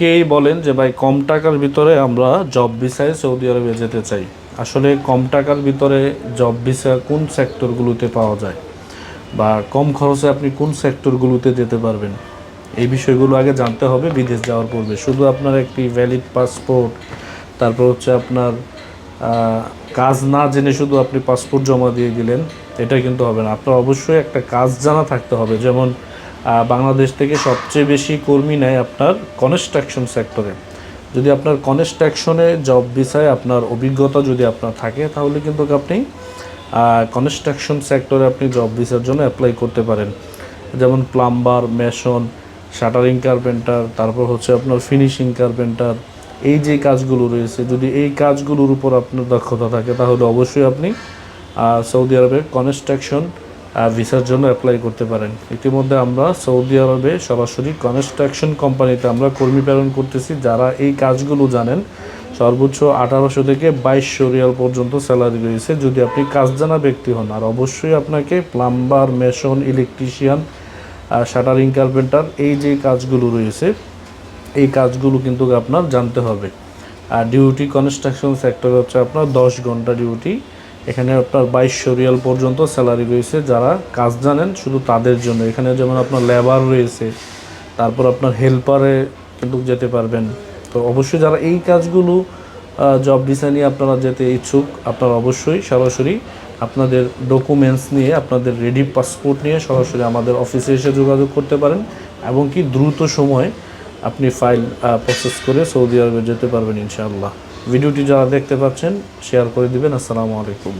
কেই বলেন যে, ভাই, কম টাকার ভিতরে আমরা জব ভিসায় সৌদি আরবে যেতে চাই। আসলে কম টাকার ভিতরে জব ভিসা কোন সেক্টরগুলোতে পাওয়া যায়? বা কম খরচে আপনি কোন সেক্টরগুলোতে যেতে পারবেন? এই বিষয়গুলো আগে জানতে হবে বিদেশ যাওয়ার পূর্বে। শুধু আপনার একটি ভ্যালিড পাসপোর্ট তারপর হচ্ছে আপনার কাজ না জেনে শুধু আপনি পাসপোর্ট জমা দিয়ে দিলেন, এটা কিন্তু হবে না। আপনার অবশ্যই একটা কাজ জানা থাকতে হবে। যেমন বাংলাদেশ থেকে সবচেয়ে বেশি কর্মী নেয় আপনার কনস্ট্রাকশন সেক্টরে যদি আপনার কনস্ট্রাকশনে জব ভিসায় আপনার অভিজ্ঞতা যদি আপনার থাকে, তাহলে কিন্তু আপনি কনস্ট্রাকশন সেক্টরে আপনি জব ভিসার জন্য অ্যাপ্লাই করতে পারেন। যেমন প্লাম্বার মেশন শাটারিং কার্পেন্টার তারপর হচ্ছে আপনার ফিনিশিং কার্পেন্টার এই যে কাজগুলো রয়েছে, যদি এই কাজগুলোর উপর আপনার দক্ষতা থাকে, তাহলে অবশ্যই আপনি সৌদি আরবের কনস্ট্রাকশন ভিসার জন্য অ্যাপ্লাই করতে পারেন। ইতিমধ্যে আমরা সৌদি আরবে সরাসরি কনস্ট্রাকশন কোম্পানিতে আমরা কর্মী প্রেরণ করতেছি। যারা এই কাজগুলো জানেন, সর্বোচ্চ আঠারোশো থেকে বাইশশো রিয়াল পর্যন্ত স্যালারি রয়েছে। যদি আপনি কাজ জানা ব্যক্তি হন, আর অবশ্যই আপনাকে plumber mason electrician shuttering carpenter এই যে কাজগুলো রয়েছে, এই কাজগুলো কিন্তু আপনার জানতে হবে। আর ডিউটি কনস্ট্রাকশন সেক্টর হচ্ছে আপনার দশ ঘণ্টা ডিউটি এখানে আপনার বাইশশো রিয়াল পর্যন্ত স্যালারি রয়েছে। যারা কাজ জানেন, শুধু তাদের জন্য। এখানে যেমন আপনার লেবার রয়েছে, তারপর আপনার হেল্পারে কিন্তু যেতে পারবেন। তো অবশ্যই যারা এই কাজগুলো জব ভিসা নিয়ে আপনারা যেতে ইচ্ছুক, আপনারা অবশ্যই সরাসরি আপনাদের ডকুমেন্টস নিয়ে, আপনাদের রেডি পাসপোর্ট নিয়ে সরাসরি আমাদের অফিসে এসে যোগাযোগ করতে পারেন এবং কি দ্রুত সময়ে আপনি ফাইল প্রসেস করে সৌদি আরবে যেতে পারবেন ইনশাআল্লাহ। ভিডিওটি যারা দেখতে পাচ্ছেন শেয়ার করে দিবেন। আসসালামু আলাইকুম।